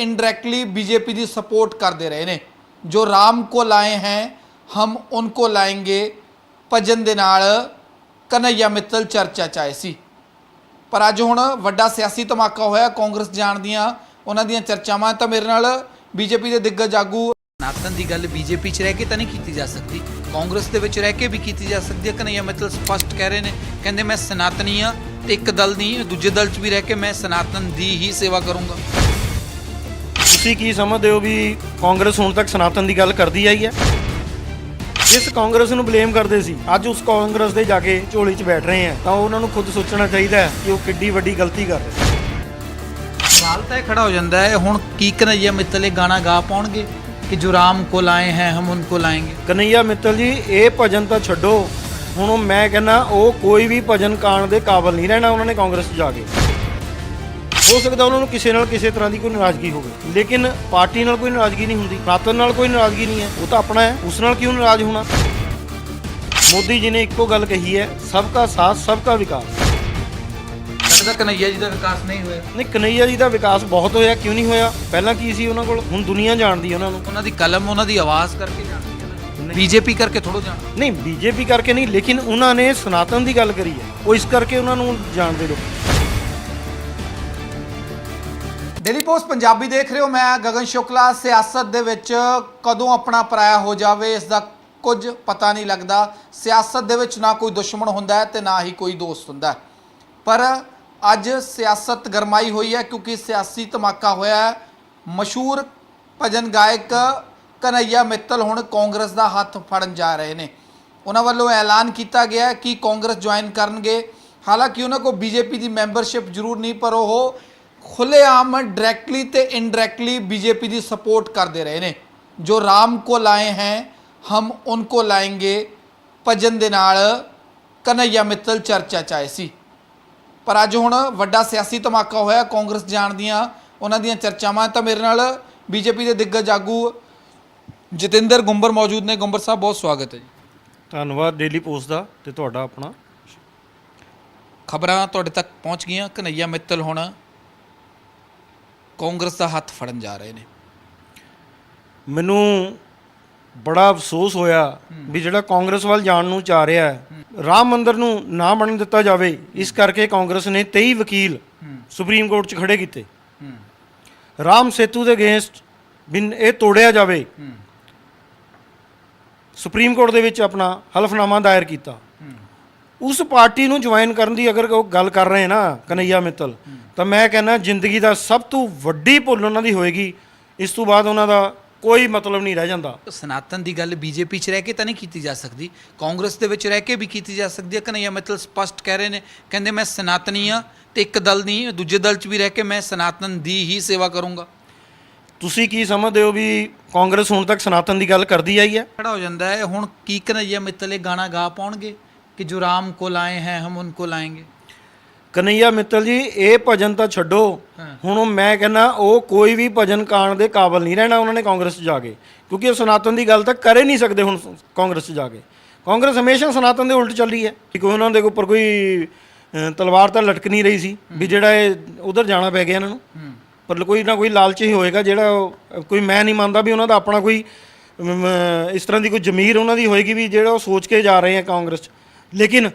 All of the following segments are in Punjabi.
ਇਨਡਾਇਰੈਕਟਲੀ ਬੀਜੇਪੀ ਦੀ ਸਪੋਰਟ ਕਰਦੇ ਰਹੇ ਨੇ। ਜੋ ਰਾਮ ਕੋ ਲਾਏ ਹੈ, ਹਮ ਉनको ਲਾਏਂਗੇ, ਭਜਨ ਦੇ ਨਾਲ ਕਨਈਆ ਮਿੱਤਲ ਚਰਚਾ ਚ ਆਏ ਸੀ। ਪਰ ਅੱਜ ਹੁਣ ਵੱਡਾ ਸਿਆਸੀ ਧਮਾਕਾ ਹੋਇਆ, ਕਾਂਗਰਸ ਜਾਣ ਦੀਆਂ ਉਹਨਾਂ ਦੀਆਂ ਚਰਚਾਵਾਂ, ਤਾਂ ਮੇਰੇ ਨਾਲ ਬੀਜੇਪੀ ਦੇ ਦਿੱਗਜ ਆਗੂ ਨਾਥਨ ਦੀ ਗੱਲ ਬੀਜੇਪੀ 'ਚ ਰਹਿ ਕੇ ਤਾਂ ਨਹੀਂ ਕੀਤੀ ਜਾ ਸਕਦੀ। ਕਾਂਗਰਸ ਦੇ ਵਿੱਚ ਰਹਿ ਕੇ ਵੀ ਕੀਤੀ ਜਾ ਸਕਦੀ ਹੈ। ਕਨਈਆ ਮਿੱਤਲ ਸਪਸ਼ਟ ਕਹਿ ਰਹੇ ਨੇ, ਕਹਿੰਦੇ ਮੈਂ ਸਨਾਤਨੀ ਆ ਤੇ ਇੱਕ ਦਲ ਨਹੀਂ, ਦੂਜੇ ਦਲ 'ਚ ਵੀ ਰਹਿ ਕੇ ਮੈਂ ਸਨਾਤਨ ਦੀ ਹੀ ਸੇਵਾ ਕਰੂੰਗਾ। ਤੁਸੀਂ ਕੀ ਸਮਝਦੇ ਹੋ ਵੀ ਕਾਂਗਰਸ ਹੁਣ ਤੱਕ ਸਨਾਤਨ ਦੀ ਗੱਲ ਕਰਦੀ ਆਈ ਹੈ? ਜਿਸ ਕਾਂਗਰਸ ਨੂੰ ਬਲੇਮ ਕਰਦੇ ਸੀ ਅੱਜ ਉਸ ਕਾਂਗਰਸ ਦੇ ਜਾ ਕੇ ਝੋਲੀ 'ਚ ਬੈਠ ਰਹੇ ਆ ਤਾਂ ਉਹਨਾਂ ਨੂੰ ਖੁਦ ਸੋਚਣਾ ਚਾਹੀਦਾ ਹੈ ਕਿ ਉਹ ਕਿੱਡੀ ਵੱਡੀ ਗਲਤੀ ਕਰ ਰਹੇ ਸਵਾਲ ਤਾਂ ਇਹ ਖੜਾ ਹੋ ਜਾਂਦਾ ਹੈ ਹੁਣ ਕੀ ਕਨਈਆ ਮਿੱਤਲ ਇਹ ਗਾਣਾ ਗਾ ਪਾਉਣਗੇ ਕਿ ਜੋ ਰਾਮ ਕੋ ਲਾਏ ਹੈ ਹਮ ਉनको ਲਾਏਂਗੇ ਕਨਈਆ ਮਿੱਤਲ ਜੀ ਇਹ ਭਜਨ ਤਾਂ ਛੱਡੋ। ਹੁਣ ਮੈਂ ਕਹਿੰਦਾ ਉਹ ਕੋਈ ਵੀ ਭਜਨ ਕਾਣ ਦੇ ਕਾਬਲ ਨਹੀਂ ਰਹਿਣਾ ਉਹਨਾਂ ਨੇ ਕਾਂਗਰਸ 'ਚ ਜਾ ਕੇ। ਹੋ ਸਕਦਾ ਉਹਨਾਂ ਨੂੰ ਕਿਸੇ ਨਾਲ ਕਿਸੇ ਤਰ੍ਹਾਂ ਦੀ ਕੋਈ ਨਾਰਾਜ਼ਗੀ ਹੋਵੇ। ਲੇਕਿਨ ਪਾਰਟੀ ਨਾਲ ਕੋਈ ਨਾਰਾਜ਼ਗੀ ਨਹੀਂ ਹੁੰਦੀ ਪ੍ਰਾਤਨ ਨਾਲ ਕੋਈ ਨਾਰਾਜ਼ਗੀ ਨਹੀਂ ਹੈ ਉਹ ਤਾਂ ਆਪਣਾ ਹੈ ਉਸ ਨਾਲ ਕਿਉਂ ਨਾਰਾਜ਼ ਹੋਣਾ? ਮੋਦੀ ਜੀ ਨੇ ਇੱਕੋ ਗੱਲ ਕਹੀ ਹੈ ਸਭ ਕਾ ਸਾਥ ਸਭ ਕਾ ਵਿਕਾਸ ਲੱਗਦਾ ਕਨਈਆ ਜੀ ਦਾ ਵਿਕਾਸ ਨਹੀਂ ਹੋਇਆ। ਨਹੀਂ ਕਨਈਆ ਜੀ ਦਾ ਵਿਕਾਸ ਬਹੁਤ ਹੋਇਆ ਕਿਉਂ ਨਹੀਂ ਹੋਇਆ? ਪਹਿਲਾਂ ਕੀ ਸੀ ਉਹਨਾਂ ਕੋਲ? ਹੁਣ ਦੁਨੀਆ ਜਾਣਦੀ ਹੈ ਉਹਨਾਂ ਨੂੰ। ਉਹਨਾਂ ਦੀ ਕਲਮ ਉਹਨਾਂ ਦੀ ਆਵਾਜ਼ ਕਰਕੇ ਜਾਣਦੇ ਨੇ। ਬੀਜੇਪੀ ਕਰਕੇ ਥੋੜੋ ਜਾਣ ਨਹੀਂ ਬੀਜੇਪੀ ਕਰਕੇ ਨਹੀਂ ਲੇਕਿਨ ਉਹਨਾਂ ਨੇ ਸਨਾਤਨ ਦੀ ਗੱਲ ਕਰੀ ਹੈ। ਉਹ ਇਸ ਕਰਕੇ ਉਹਨਾਂ ਨੂੰ ਜਾਣਦੇ ਲੋਕ। ਡੇਲੀ ਪੋਸਟ ਪੰਜਾਬੀ ਦੇਖ ਰਹੇ ਹੋ। ਮੈਂ ਗਗਨ ਸ਼ੁਕਲਾ, ਸਿਆਸਤ ਦੇ ਵਿੱਚ ਕਦੋਂ ਆਪਣਾ ਪਰਾਇਆ ਹੋ ਜਾਵੇ, ਇਸ ਦਾ ਕੁਝ ਪਤਾ ਨਹੀਂ ਲੱਗਦਾ। ਸਿਆਸਤ ਦੇ ਵਿੱਚ ਨਾ ਕੋਈ ਦੁਸ਼ਮਣ ਹੁੰਦਾ ਹੈ ਤੇ ਨਾ ਹੀ ਕੋਈ ਦੋਸਤ ਹੁੰਦਾ ਪਰ ਅੱਜ ਸਿਆਸਤ ਗਰਮਾਈ ਹੋਈ ਹੈ ਕਿਉਂਕਿ ਸਿਆਸੀ ਧਮਾਕਾ ਹੋਇਆ ਹੈ। ਮਸ਼ਹੂਰ ਭਜਨ ਗਾਇਕ ਕਨਈਆ ਮਿੱਤਲ ਹੁਣ ਕਾਂਗਰਸ ਦਾ ਹੱਥ ਫੜਨ ਜਾ ਰਹੇ ਨੇ। ਉਹਨਾਂ ਵੱਲੋਂ ਐਲਾਨ ਕੀਤਾ ਗਿਆ ਕਿ ਕਾਂਗਰਸ ਜੁਆਇਨ ਕਰਨਗੇ। ਹਾਲਾਂਕਿ ਉਹਨਾਂ ਕੋ ਬੀਜੇਪੀ ਦੀ ਮੈਂਬਰਸ਼ਿਪ ਜ਼ਰੂਰ ਨਹੀਂ, ਪਰ ਉਹ ਖੁੱਲੇਆਮ ਡਾਇਰੈਕਟਲੀ ਤੇ ਇਨਡਾਇਰੈਕਟਲੀ ਬੀਜੇਪੀ ਦੀ ਸਪੋਰਟ ਕਰਦੇ ਰਹੇ ਨੇ। ਜੋ ਰਾਮ ਕੋ ਲਾਏ ਹੈ ਹਮ ਉनको ਲਾਏਂਗੇ ਭਜਨ ਦੇ ਨਾਲ ਕਨਈਆ ਮਿੱਤਲ ਚਰਚਾ ਚ ਆਏ ਸੀ। ਪਰ ਅੱਜ ਹੁਣ ਵੱਡਾ ਸਿਆਸੀ ਧਮਾਕਾ ਹੋਇਆ ਕਾਂਗਰਸ ਜਾਣ ਦੀਆਂ ਉਹਨਾਂ ਦੀਆਂ ਚਰਚਾਵਾਂ ਤਾਂ ਮੇਰੇ ਨਾਲ ਬੀਜੇਪੀ ਦੇ ਦਿੱਗਜ ਆਗੂ ਜਤਿੰਦਰ ਗੁੰਬਰ ਮੌਜੂਦ ਨੇ। ਗੁੰਬਰ ਸਾਹਿਬ ਬਹੁਤ ਸਵਾਗਤ ਹੈ ਜੀ। ਧੰਨਵਾਦ ਡੇਲੀ ਪੋਸਟ ਦਾ ਤੇ ਤੁਹਾਡਾ ਆਪਣਾ। ਖਬਰਾਂ ਤੁਹਾਡੇ ਤੱਕ ਪਹੁੰਚ ਗਈਆਂ। ਕਨਈਆ ਮਿੱਤਲ ਹੁਣ ਕਾਂਗਰਸ ਦਾ ਹੱਥ ਫੜਨ ਜਾ ਰਹੇ ਨੇ। ਮੈਨੂੰ ਬੜਾ ਅਫਸੋਸ ਹੋਇਆ ਵੀ ਜਿਹੜਾ ਕਾਂਗਰਸ ਵੱਲ ਜਾਣ ਨੂੰ ਚਾਹ ਰਿਹਾ ਹੈ ਰਾਮ ਮੰਦਿਰ ਨੂੰ ਨਾ ਬਣਨ ਦਿੱਤਾ ਜਾਵੇ ਇਸ ਕਰਕੇ ਕਾਂਗਰਸ ਨੇ 23 ਵਕੀਲ ਸੁਪਰੀਮ ਕੋਰਟ 'ਚ ਖੜੇ ਕੀਤੇ। ਰਾਮ ਸੇਤੂ ਦੇ ਅਗੇਂਸਟ ਬਿਨ ਇਹ ਤੋੜਿਆ ਜਾਵੇ ਸੁਪਰੀਮ ਕੋਰਟ ਦੇ ਵਿੱਚ ਆਪਣਾ ਹਲਫਨਾਮਾ ਦਾਇਰ ਕੀਤਾ। ਉਸ ਪਾਰਟੀ ਨੂੰ ਜੁਆਇਨ ਕਰਨ ਦੀ ਅਗਰ ਉਹ ਗੱਲ ਕਰ ਰਹੇ ਨਾ ਕਨਈਆ ਮਿੱਤਲ ਤਾਂ ਮੈਂ ਕਹਿੰਦਾ ਜ਼ਿੰਦਗੀ ਦਾ ਸਭ ਤੋਂ ਵੱਡੀ ਭੁੱਲ ਉਹਨਾਂ ਦੀ ਹੋਏਗੀ। ਇਸ ਤੋਂ ਬਾਅਦ ਉਹਨਾਂ ਦਾ ਕੋਈ ਮਤਲਬ ਨਹੀਂ ਰਹਿ ਜਾਂਦਾ। ਸਨਾਤਨ ਦੀ ਗੱਲ ਬੀਜੇਪੀ 'ਚ ਰਹਿ ਕੇ ਤਾਂ ਨਹੀਂ ਕੀਤੀ ਜਾ ਸਕਦੀ। ਕਾਂਗਰਸ ਦੇ ਵਿੱਚ ਰਹਿ ਕੇ ਵੀ ਕੀਤੀ ਜਾ ਸਕਦੀ ਹੈ। ਕਨਈਆ ਮਿੱਤਲ ਸਪਸ਼ਟ ਕਹਿ ਰਹੇ ਨੇ ਕਹਿੰਦੇ ਮੈਂ ਸਨਾਤਨੀ ਆ ਤੇ ਇੱਕ ਦਲ ਨਹੀਂ ਦੂਜੇ ਦਲ 'ਚ ਵੀ ਰਹਿ ਕੇ ਮੈਂ ਸਨਾਤਨ ਦੀ ਹੀ ਸੇਵਾ ਕਰੂੰਗਾ। ਤੁਸੀਂ ਕੀ ਸਮਝਦੇ ਹੋ ਵੀ ਕਾਂਗਰਸ ਹੁਣ ਤੱਕ ਸਨਾਤਨ ਦੀ ਗੱਲ ਕਰਦੀ ਆਈ ਹੈ? ਖੜਾ ਹੋ ਜਾਂਦਾ ਹੈ। ਹੁਣ ਕੀ ਕਨਈਆ ਮਿੱਤਲ ਇਹ ਗਾਣਾ ਗਾ ਪਾਉਣਗੇ? ਕਿ ਜੋ ਰਾਮ ਕੋ ਲਾਏ ਹੈ ਹਮ ਉनको ਲਾਏਂਗੇ ਕਨਈਆ ਮਿੱਤਲ ਜੀ ਇਹ ਭਜਨ ਤਾਂ ਛੱਡੋ। ਹੁਣ ਉਹ ਮੈਂ ਕਹਿੰਦਾ ਉਹ ਕੋਈ ਵੀ ਭਜਨ ਕਾਣ ਦੇ ਕਾਬਲ ਨਹੀਂ ਰਹਿਣਾ ਉਹਨਾਂ ਨੇ ਕਾਂਗਰਸ 'ਚ ਜਾ ਕੇ। ਕਿਉਂਕਿ ਉਹ ਸਨਾਤਨ ਦੀ ਗੱਲ ਤਾਂ ਕਰ ਨਹੀਂ ਸਕਦੇ ਹੁਣ ਕਾਂਗਰਸ 'ਚ ਜਾ ਕੇ। ਕਾਂਗਰਸ ਹਮੇਸ਼ਾ ਸਨਾਤਨ ਦੇ ਉਲਟ ਚੱਲੀ ਹੈ। ਕਿ ਕੋਈ ਉਹਨਾਂ ਦੇ ਉੱਪਰ ਕੋਈ ਤਲਵਾਰ ਤਾਂ ਲਟਕ ਨਹੀਂ ਰਹੀ ਸੀ ਵੀ ਜਿਹੜਾ ਇਹ ਉਧਰ ਜਾਣਾ ਪੈ ਗਿਆ ਇਹਨਾਂ ਨੂੰ। ਪਰ ਕੋਈ ਨਾ ਕੋਈ ਲਾਲਚ ਹੀ ਹੋਏਗਾ ਜਿਹੜਾ ਕੋਈ ਮੈਂ ਨਹੀਂ ਮੰਨਦਾ ਵੀ ਉਹਨਾਂ ਦਾ ਆਪਣਾ ਕੋਈ ਇਸ ਤਰ੍ਹਾਂ ਦੀ ਕੋਈ ਜ਼ਮੀਰ ਉਹਨਾਂ ਦੀ ਹੋਏਗੀ ਵੀ ਜਿਹੜਾ ਉਹ ਸੋਚ ਕੇ ਜਾ ਰਹੇ ਆ ਕਾਂਗਰਸ 'ਚ। ਲੇਕਿਨ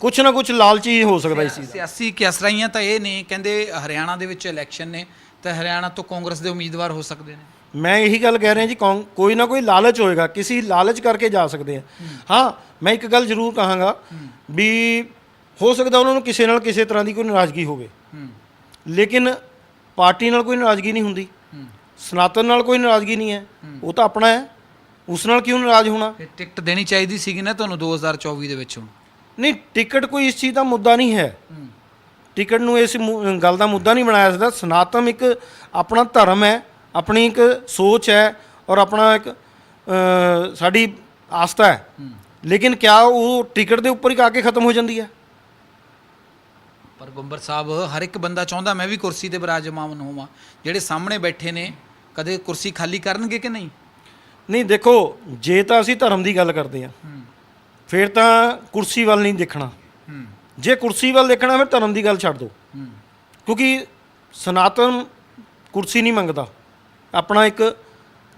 ਕੁਛ ਨਾ ਕੁਛ ਲਾਲਚੀ ਹੋ ਸਕਦਾ ਇਸ ਚੀਜ਼ ਦਾ। ਸਿਆਸੀ ਕਿਸਰਾਈਆਂ ਤਾਂ ਇਹ ਨੇ ਕਹਿੰਦੇ ਹਰਿਆਣਾ ਦੇ ਵਿੱਚ ਇਲੈਕਸ਼ਨ ਨੇ ਤਾਂ ਹਰਿਆਣਾ ਤੋਂ ਕਾਂਗਰਸ ਦੇ ਉਮੀਦਵਾਰ ਹੋ ਸਕਦੇ ਨੇ। ਮੈਂ ਇਹੀ ਗੱਲ ਕਹਿ ਰਿਹਾ ਜੀ ਕੌਂ- ਕੋਈ ਨਾ ਕੋਈ ਲਾਲਚ ਹੋਏਗਾ ਕਿਸੇ ਲਾਲਚ ਕਰਕੇ ਜਾ ਸਕਦੇ ਆ। ਹਾਂ। ਮੈਂ ਇੱਕ ਗੱਲ ਜ਼ਰੂਰ ਕਹਾਂਗਾ ਵੀ ਹੋ ਸਕਦਾ ਉਹਨਾਂ ਨੂੰ ਕਿਸੇ ਨਾਲ ਕਿਸੇ ਤਰ੍ਹਾਂ ਦੀ ਕੋਈ ਨਾਰਾਜ਼ਗੀ ਹੋਵੇ। ਲੇਕਿਨ ਪਾਰਟੀ ਨਾਲ ਕੋਈ ਨਾਰਾਜ਼ਗੀ ਨਹੀਂ ਹੁੰਦੀ। ਸਨਾਤਨ ਨਾਲ ਕੋਈ ਨਾਰਾਜ਼ਗੀ ਨਹੀਂ ਹੈ। ਉਹ ਤਾਂ ਆਪਣਾ ਹੈ। ਉਸ ਨਾਲ ਕਿਉਂ ਨਾਰਾਜ਼ ਹੋਣਾ? ਇਹ ਟਿਕਟ ਦੇਣੀ ਚਾਹੀਦੀ ਸੀਗੀ ਨਾ ਤੁਹਾਨੂੰ 2024 ਦੇ ਵਿੱਚ ਹੁਣ। ਨਹੀਂ ਟਿਕਟ ਕੋਈ ਇਸ ਚੀਜ਼ ਦਾ ਮੁੱਦਾ ਨਹੀਂ ਹੈ। ਟਿਕਟ ਨੂੰ ਇਸ ਮੁ- ਗੱਲ ਦਾ ਮੁੱਦਾ ਨਹੀਂ ਬਣਾਇਆ ਸਕਦਾ ਸਨਾਤਨ ਇੱਕ ਆਪਣਾ ਧਰਮ ਹੈ ਆਪਣੀ ਇੱਕ ਸੋਚ ਹੈ ਔਰ ਆਪਣਾ ਇੱਕ ਅ, ਸਾਡੀ ਆਸਥਾ ਹੈ। ਲੇਕਿਨ ਕਿਆ ਉਹ ਟਿਕਟ ਦੇ ਉੱਪਰ ਹੀ ਆ ਕੇ ਖਤਮ ਹੋ ਜਾਂਦੀ ਹੈ? ਪਰ ਗੁੰਬਰ ਸਾਹਿਬ ਹਰ ਇੱਕ ਬੰਦਾ ਚਾਹੁੰਦਾ ਮੈਂ ਵੀ ਕੁਰਸੀ ਤੇ ਬਿਰਾਜਮਾਨ ਹੋਵਾਂ। ਜਿਹੜੇ ਸਾਹਮਣੇ ਬੈਠੇ ਨੇ ਕਦੇ ਕੁਰਸੀ ਖਾਲੀ ਕਰਨਗੇ ਕਿ ਨਹੀਂ? ਨਹੀਂ ਦੇਖੋ ਜੇ ਤਾਂ ਅਸੀਂ ਧਰਮ ਦੀ ਗੱਲ ਕਰਦੇ ਹਾਂ ਫਿਰ ਤਾਂ ਕੁਰਸੀ ਵੱਲ ਨਹੀਂ ਦੇਖਣਾ। ਜੇ ਕੁਰਸੀ ਵੱਲ ਦੇਖਣਾ ਫਿਰ ਧਰਮ ਦੀ ਗੱਲ ਛੱਡ ਦਿਓ। ਕਿਉਂਕਿ ਸਨਾਤਨ ਕੁਰਸੀ ਨਹੀਂ ਮੰਗਦਾ। ਆਪਣਾ ਇੱਕ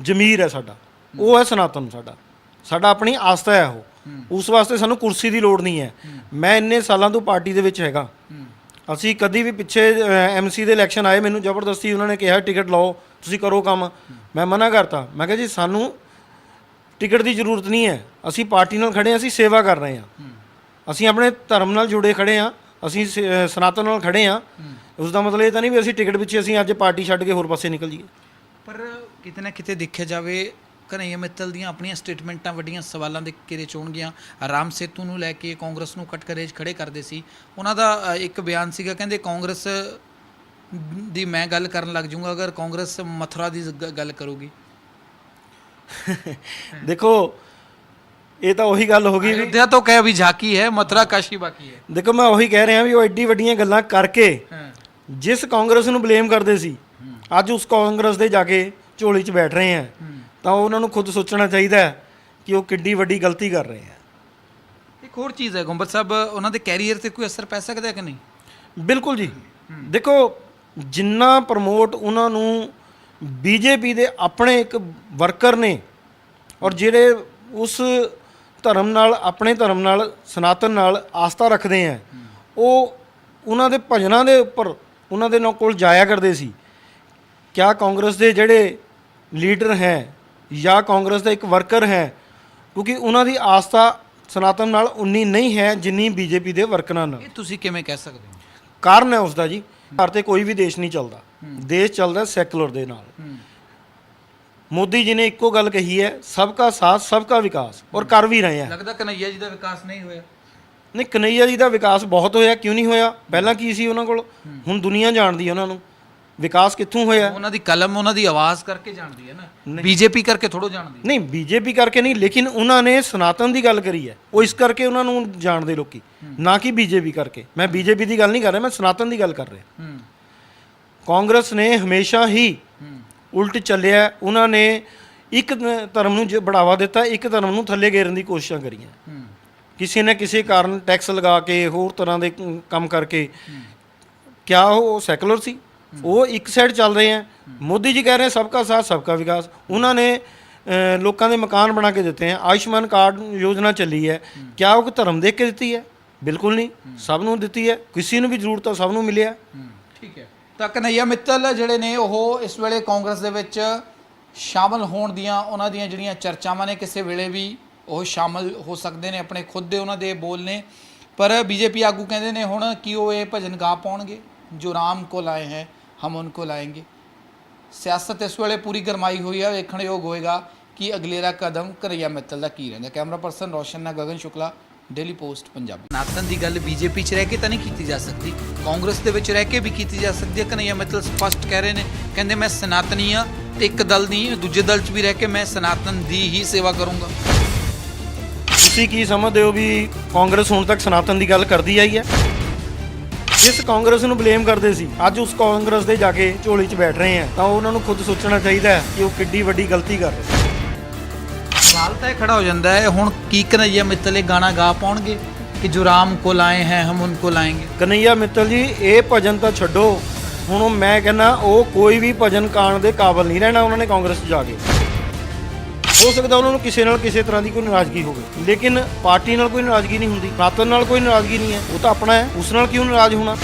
ਜ਼ਮੀਰ ਹੈ ਸਾਡਾ। ਉਹ ਹੈ ਸਨਾਤਨ ਸਾਡਾ। ਸਾਡਾ ਆਪਣੀ ਆਸਥਾ ਹੈ ਉਹ। ਉਸ ਵਾਸਤੇ ਸਾਨੂੰ ਕੁਰਸੀ ਦੀ ਲੋੜ ਨਹੀਂ ਹੈ। ਮੈਂ ਇੰਨੇ ਸਾਲਾਂ ਤੋਂ ਪਾਰਟੀ ਦੇ ਵਿੱਚ ਹੈਗਾ। ਅਸੀਂ ਕਦੀ ਵੀ ਪਿੱਛੇ ਐਮਸੀ ਦੇ ਇਲੈਕਸ਼ਨ ਆਏ, ਮੈਨੂੰ ਜ਼ਬਰਦਸਤੀ ਉਹਨਾਂ ਨੇ ਕਿਹਾ ਟਿਕਟ ਲਓ, ਤੁਸੀਂ ਕਰੋ ਕੰਮ। ਮੈਂ ਮਨਾ ਕਰਤਾ। ਮੈਂ ਕਿਹਾ, ਜੀ, ਸਾਨੂੰ ਟਿਕਟ ਦੀ ਜ਼ਰੂਰਤ ਨਹੀਂ ਹੈ। ਅਸੀਂ ਪਾਰਟੀ ਨਾਲ ਖੜੇ ਹਾਂ, ਅਸੀਂ ਸੇਵਾ ਕਰ ਰਹੇ ਹਾਂ। ਅਸੀਂ ਆਪਣੇ ਧਰਮ ਨਾਲ ਜੁੜੇ ਖੜੇ ਹਾਂ, ਅਸੀਂ ਸ- ਸਨਾਤਨ ਨਾਲ ਖੜੇ ਹਾਂ। ਉਸ ਦਾ ਮਤਲਬ ਇਹ ਤਾਂ ਨਹੀਂ ਵੀ ਅਸੀਂ ਟਿਕਟ ਪਿੱਛੇ ਅਸੀਂ ਅੱਜ ਪਾਰਟੀ ਛੱਡ ਕੇ ਹੋਰ ਪਾਸੇ ਨਿਕਲ ਜਾਈਏ। ਪਰ ਕਿਤੇ ਨਾ ਕਿਤੇ ਦੇਖਿਆ ਜਾਵੇ ਕਨਈਆ ਮਿੱਤਲ ਦੀਆਂ ਆਪਣੀਆਂ ਸਟੇਟਮੈਂਟਾਂ ਵੱਡੀਆਂ ਸਵਾਲਾਂ ਦੇ ਘੇਰੇ ਚ ਹੋਣਗੀਆਂ ਰਾਮ ਸੇਤੂ ਨੂੰ ਲੈ ਕੇ ਕਾਂਗਰਸ ਨੂੰ ਕਟਕਰੇਜ ਖੜੇ ਕਰਦੇ ਸੀ। ਉਹਨਾਂ ਦਾ ਇੱਕ ਬਿਆਨ ਸੀਗਾ ਕਹਿੰਦੇ ਕਾਂਗਰਸ ਦੀ ਮੈਂ ਗੱਲ ਕਰਨ ਲੱਗ ਜਾਊਂਗਾ ਅਗਰ ਕਾਂਗਰਸ ਮਥੁਰਾ ਦੀ ਗੱਲ ਕਰੂਗੀ। ਦੇਖੋ ਇਹ ਤਾਂ ਉਹੀ ਗੱਲ ਹੋ ਗਈ ਵੀ ਅਯੁੱਧਿਆ ਤੋਂ ਕਹਿ ਵੀ ਝਾਕੀ ਹੈ ਮਥੁਰਾ ਕਾਸ਼ੀ ਬਾਕੀ ਹੈ। ਦੇਖੋ ਮੈਂ ਉਹੀ ਕਹਿ ਰਿਹਾ ਵੀ ਉਹ ਐਡੀ ਵੱਡੀਆਂ ਗੱਲਾਂ ਕਰਕੇ ਜਿਸ ਕਾਂਗਰਸ ਨੂੰ ਬਲੇਮ ਕਰਦੇ ਸੀ ਅੱਜ ਉਸ ਕਾਂਗਰਸ ਦੇ ਜਾ ਕੇ ਝੋਲੀ 'ਚ ਬੈਠ ਰਹੇ ਆ। ਤਾਂ ਉਹਨਾਂ ਨੂੰ ਖੁਦ ਸੋਚਣਾ ਚਾਹੀਦਾ ਹੈ ਕਿ ਉਹ ਕਿੱਡੀ ਵੱਡੀ ਗਲਤੀ ਕਰ ਰਹੇ ਆ ਇੱਕ ਹੋਰ ਚੀਜ਼ ਹੈ ਗੁੰਬਰ ਸਾਹਿਬ ਉਹਨਾਂ ਦੇ ਕੈਰੀਅਰ ਤੇ ਕੋਈ ਅਸਰ ਪੈ ਸਕਦਾ ਹੈ ਕਿ ਨਹੀਂ? ਬਿਲਕੁਲ ਜੀ। ਦੇਖੋ ਜਿੰਨਾ ਪ੍ਰਮੋਟ ਉਹਨਾਂ ਨੂੰ ਬੀਜੇਪੀ ਦੇ ਆਪਣੇ ਇੱਕ ਵਰਕਰ ਨੇ ਔਰ ਜਿਹੜੇ ਉਸ ਧਰਮ ਨਾਲ ਆਪਣੇ ਧਰਮ ਨਾਲ ਸਨਾਤਨ ਨਾਲ ਆਸਥਾ ਰੱਖਦੇ ਆ ਉਹ ਉਹਨਾਂ ਦੇ ਭਜਨਾਂ ਦੇ ਉੱਪਰ ਉਹਨਾਂ ਦੇ ਨਾਲ ਕੋਲ ਜਾਇਆ ਕਰਦੇ ਸੀ। ਕਿਆ ਕਾਂਗਰਸ ਦੇ ਜਿਹੜੇ ਲੀਡਰ ਹੈ ਜਾਂ ਕਾਂਗਰਸ ਦਾ ਇੱਕ ਵਰਕਰ ਹੈ ਕਿਉਂਕਿ ਉਹਨਾਂ ਦੀ ਆਸਥਾ ਸਨਾਤਨ ਨਾਲ ਉਨੀ ਨਹੀਂ ਹੈ ਜਿੰਨੀ ਬੀਜੇਪੀ ਦੇ ਵਰਕਰਾਂ ਨਾਲ। ਇਹ ਤੁਸੀਂ ਕਿਵੇਂ ਕਹਿ ਸਕਦੇ ਹੋ? ਕਾਰਨ ਹੈ ਉਸ ਦਾ ਜੀ ਭਾਰਤ ਤੇ ਕੋਈ ਵੀ ਦੇਸ਼ ਨਹੀਂ ਚੱਲਦਾ। ਦੇਸ਼ ਚੱਲਦਾ ਸੈਕੂਲਰ ਦੇ ਨਾਲ। ਮੋਦੀ ਜੀ ਨੇ ਇੱਕੋ ਗੱਲ ਕਹੀ ਹੈ ਸਭ ਕਾ ਸਾਥ ਸਭ ਕਾ ਵਿਕਾਸ ਔਰ ਕਰ ਵੀ ਰਹੇ ਹੈ। ਲੱਗਦਾ ਕਨਈਆ ਜੀ ਦਾ ਵਿਕਾਸ ਨਹੀਂ ਹੋਇਆ। ਨਹੀਂ ਕਨਈਆ ਜੀ ਦਾ ਵਿਕਾਸ ਬਹੁਤ ਹੋਇਆ ਕਿਉਂ ਨਹੀਂ ਹੋਇਆ? ਪਹਿਲਾਂ ਕੀ ਸੀ ਉਹਨਾਂ ਕੋਲ? ਹੁਣ ਦੁਨੀਆ ਜਾਣਦੀ ਹੈ ਉਹਨਾਂ ਨੂੰ। ਵਿਕਾਸ ਕਿੱਥੋਂ ਹੋਇਆ? ਉਹਨਾਂ ਦੀ ਕਲਮ ਉਹਨਾਂ ਦੀ ਆਵਾਜ਼ ਕਰਕੇ ਜਾਣਦੀ ਹੈ ਨਾ। ਬੀਜੇਪੀ ਕਰਕੇ ਥੋੜੋ ਜਾਣਦੀ ਨਹੀਂ ਬੀਜੇਪੀ ਕਰਕੇ ਨਹੀਂ ਲੇਕਿਨ ਉਹਨਾਂ ਨੇ ਸਨਾਤਨ ਦੀ ਗੱਲ ਕਰੀ ਹੈ। ਉਹ ਇਸ ਕਰਕੇ ਉਹਨਾਂ ਨੂੰ ਜਾਣਦੇ ਲੋਕੀ ਨਾ ਕਿ ਬੀਜੇਪੀ ਕਰਕੇ। ਮੈਂ ਬੀਜੇਪੀ ਦੀ ਗੱਲ ਨਹੀਂ ਕਰ ਰਿਹਾ ਮੈਂ ਸਨਾਤਨ ਦੀ ਗੱਲ ਕਰ ਰਿਹਾ। ਕਾਂਗਰਸ ਨੇ ਹਮੇਸ਼ਾ ਹੀ ਉਲਟ ਚੱਲਿਆ ਉਹਨਾਂ ਨੇ ਇੱਕ ਧਰਮ ਨੂੰ ਬੜਾਵਾ ਦਿੱਤਾ ਇੱਕ ਧਰਮ ਨੂੰ ਥੱਲੇ ਗੇਰਨ ਦੀ ਕੋਸ਼ਿਸ਼ਾਂ ਕਰੀਆਂ। ਕਿਸੇ ਨੇ ਕਿਸੇ ਕਾਰਨ ਟੈਕਸ ਲਗਾ ਕੇ ਹੋਰ ਤਰ੍ਹਾਂ ਦੇ ਕੰਮ ਕਰਕੇ। ਕਿਆ ਉਹ ਸੈਕੂਲਰ ਸੀ? ਉਹ ਇੱਕ ਸਾਈਡ ਚੱਲ ਰਹੇ ਆ। ਮੋਦੀ ਜੀ ਕਹਿ ਰਹੇ ਸਭ ਕਾ ਸਾਥ ਸਭ ਕਾ ਵਿਕਾਸ। ਉਹਨਾਂ ਨੇ ਲੋਕਾਂ ਦੇ ਮਕਾਨ ਬਣਾ ਕੇ ਦਿੱਤੇ ਆ। ਆਯੁਸ਼ਮਾਨ ਕਾਰਡ ਯੋਜਨਾ ਚੱਲੀ ਹੈ। ਕਿਆ ਉਹ ਧਰਮ ਦੇਖ ਕੇ ਦਿੱਤੀ ਹੈ? ਬਿਲਕੁਲ ਨਹੀਂ। ਸਭ ਨੂੰ ਦਿੱਤੀ ਹੈ। ਕਿਸੇ ਨੂੰ ਵੀ ਜ਼ਰੂਰਤ ਤਾਂ ਸਭ ਨੂੰ ਮਿਲਿਆ। ਠੀਕ ਹੈ। ਤਾਂ ਕਨਈਆ ਮਿੱਤਲ ਜਿਹੜੇ ਨੇ, ਉਹ ਇਸ ਵੇਲੇ ਕਾਂਗਰਸ ਦੇ ਵਿੱਚ ਸ਼ਾਮਲ ਹੋਣ ਦੀਆਂ, ਉਹਨਾਂ ਦੀਆਂ ਜਿਹੜੀਆਂ ਚਰਚਾਵਾਂ ਨੇ, ਕਿਸੇ ਵੇਲੇ ਵੀ ਉਹ ਸ਼ਾਮਲ ਹੋ ਸਕਦੇ ਨੇ, ਆਪਣੇ ਖੁਦ ਦੇ ਉਹਨਾਂ ਦੇ ਬੋਲ ਨੇ। ਪਰ ਬੀਜੇਪੀ ਆਗੂ ਕਹਿੰਦੇ ਨੇ ਹੁਣ ਕੀ ਉਹ ਇਹ ਭਜਨ ਗਾ ਪਾਉਣਗੇ, ਜੋ ਰਾਮ ਕੋਲ ਆਏ ਹੈ। ਹਮ ਉਨਕੋ ਲਾਏਂਗੇ ਸਿਆਸਤ ਇਸ ਵੇਲੇ ਪੂਰੀ ਗਰਮਾਈ ਹੋਈ ਹੈ ਵੇਖਣਯੋਗ ਹੋਏਗਾ ਕਿ ਅਗਲੇਰਾ ਕਦਮ ਕਨਈਆ ਮਿੱਤਲ ਦਾ ਕੀ ਰਹਿੰਦਾ ਕੈਮਰਾ ਪਰਸਨ ਰੋਸ਼ਨ ਨਾਲ ਗਗਨ ਸ਼ੁਕਲਾ ਡੇਲੀ ਪੋਸਟ ਪੰਜਾਬੀ ਨਾਤਨ ਦੀ ਗੱਲ ਬੀਜੇਪੀ 'ਚ ਰਹਿ ਕੇ ਤਾਂ ਨਹੀਂ ਕੀਤੀ ਜਾ ਸਕਦੀ ਕਾਂਗਰਸ ਦੇ ਵਿੱਚ ਰਹਿ ਕੇ ਵੀ ਕੀਤੀ ਜਾ ਸਕਦੀ ਹੈ ਕਨਈਆ ਮਿੱਤਲ ਸਪਸ਼ਟ ਕਹਿ ਰਹੇ ਨੇ ਕਹਿੰਦੇ ਮੈਂ ਸਨਾਤਨੀ ਆ ਤੇ ਇੱਕ ਦਲ ਨਹੀਂ ਦੂਜੇ ਦਲ 'ਚ ਵੀ ਰਹਿ ਕੇ ਮੈਂ ਸਨਾਤਨ ਦੀ ਹੀ ਸੇਵਾ ਕਰੂੰਗਾ ਤੁਸੀਂ ਕੀ ਸਮਝਦੇ ਹੋ ਵੀ ਕਾਂਗਰਸ ਹੁਣ ਤੱਕ ਸਨਾਤਨ ਦੀ ਗੱਲ ਕਰਦੀ ਆਈ ਹੈ ਜਿਸ ਕਾਂਗਰਸ ਨੂੰ ਬਲੇਮ ਕਰਦੇ ਸੀ ਅੱਜ ਉਸ ਕਾਂਗਰਸ ਦੇ ਜਾ ਕੇ ਝੋਲੀ 'ਚ ਬੈਠ ਰਹੇ ਆ ਤਾਂ ਉਹਨਾਂ ਨੂੰ ਖੁਦ ਸੋਚਣਾ ਚਾਹੀਦਾ ਹੈ ਕਿ ਉਹ ਕਿੱਡੀ ਵੱਡੀ ਗਲਤੀ ਕਰ ਰਹੇ ਸਵਾਲ ਤਾਂ ਇਹ ਖੜਾ ਹੋ ਜਾਂਦਾ ਹੈ ਹੁਣ ਕੀ ਕਨਈਆ ਮਿੱਤਲ ਇਹ ਗਾਣਾ ਗਾ ਪਾਉਣਗੇ ਕਿ ਜੋ ਰਾਮ ਕੋ ਲਾਏ ਹੈ ਹਮ ਉਨਕੋ ਲਾਏਂਗੇ ਕਨਈਆ ਮਿੱਤਲ ਜੀ ਇਹ ਭਜਨ ਤਾਂ ਛੱਡੋ। ਹੁਣ ਉਹ ਮੈਂ ਕਹਿੰਦਾ ਉਹ ਕੋਈ ਵੀ ਭਜਨ ਗਾਣ ਦੇ ਕਾਬਲ ਨਹੀਂ ਰਹਿਣਾ ਉਹਨਾਂ ਨੇ ਕਾਂਗਰਸ 'ਚ ਜਾ ਕੇ। ਹੋ ਸਕਦਾ ਉਹਨਾਂ ਨੂੰ ਕਿਸੇ ਨਾਲ ਕਿਸੇ ਤਰ੍ਹਾਂ ਦੀ ਕੋਈ ਨਾਰਾਜ਼ਗੀ ਹੋਵੇ। ਲੇਕਿਨ ਪਾਰਟੀ ਨਾਲ ਕੋਈ ਨਾਰਾਜ਼ਗੀ ਨਹੀਂ ਹੁੰਦੀ। ਸਨਾਤਨ ਨਾਲ ਕੋਈ ਨਾਰਾਜ਼ਗੀ ਨਹੀਂ ਹੈ। ਉਹ ਤਾਂ ਆਪਣਾ ਹੈ। ਉਸ ਨਾਲ ਕਿਉਂ ਨਾਰਾਜ਼ ਹੋਣਾ?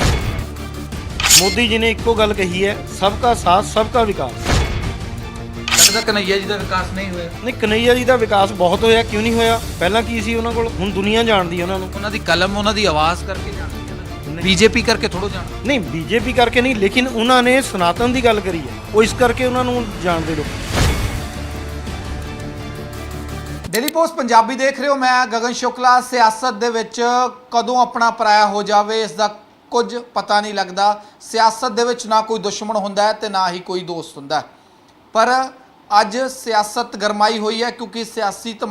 ਮੋਦੀ ਜੀ ਨੇ ਇੱਕੋ ਗੱਲ ਕਹੀ ਹੈ ਸਭ ਕਾ ਸਾਥ ਸਭ ਕਾ ਵਿਕਾਸ। ਲੱਗਦਾ ਕਨਈਆ ਜੀ ਦਾ ਵਿਕਾਸ ਨਹੀਂ ਹੋਇਆ। ਨਹੀਂ ਕਨਈਆ ਜੀ ਦਾ ਵਿਕਾਸ ਬਹੁਤ ਹੋਇਆ। ਕਿਉਂ ਨਹੀਂ ਹੋਇਆ? ਪਹਿਲਾਂ ਕੀ ਸੀ ਉਹਨਾਂ ਕੋਲ? ਹੁਣ ਦੁਨੀਆ ਜਾਣਦੀ ਹੈ ਉਹਨਾਂ ਨੂੰ। ਉਹਨਾਂ ਦੀ ਕਲਮ ਉਹਨਾਂ ਦੀ ਆਵਾਜ਼ ਕਰਕੇ ਜਾਣਦੀ ਹੈ ਬੀਜੇਪੀ ਕਰਕੇ ਥੋੜੋ ਜਾਣਦੀ ਨਹੀਂ ਬੀਜੇਪੀ ਕਰਕੇ ਨਹੀਂ ਲੇਕਿਨ ਉਹਨਾਂ ਨੇ ਸਨਾਤਨ ਦੀ ਗੱਲ ਕਰੀ ਹੈ। ਉਹ ਇਸ ਕਰਕੇ ਉਹਨਾਂ ਨੂੰ ਜਾਣਦੇ ਲੋਕ। ਡੇਲੀ ਪੋਸਟ ਪੰਜਾਬੀ ਦੇਖ ਰਹੇ ਹੋ। ਮੈਂ ਗਗਨ ਸ਼ੁਕਲਾ। ਸਿਆਸਤ ਦੇ ਵਿੱਚ ਕਦੋਂ ਆਪਣਾ ਪਰਾਇਆ ਹੋ ਜਾਵੇ ਇਸ ਦਾ ਕੁਝ ਪਤਾ ਨਹੀਂ ਲੱਗਦਾ। ਸਿਆਸਤ ਦੇ ਵਿੱਚ ਨਾ ਕੋਈ ਦੁਸ਼ਮਣ ਹੁੰਦਾ ਹੈ ਤੇ ਨਾ ਹੀ ਕੋਈ ਦੋਸਤ ਹੁੰਦਾ ਹੈ। ਪਰ ਅੱਜ ਸਿਆਸਤ ਗਰਮਾਈ ਹੋਈ ਹੈ ਕਿਉਂਕਿ ਸਿਆਸੀ ਧਮਾ-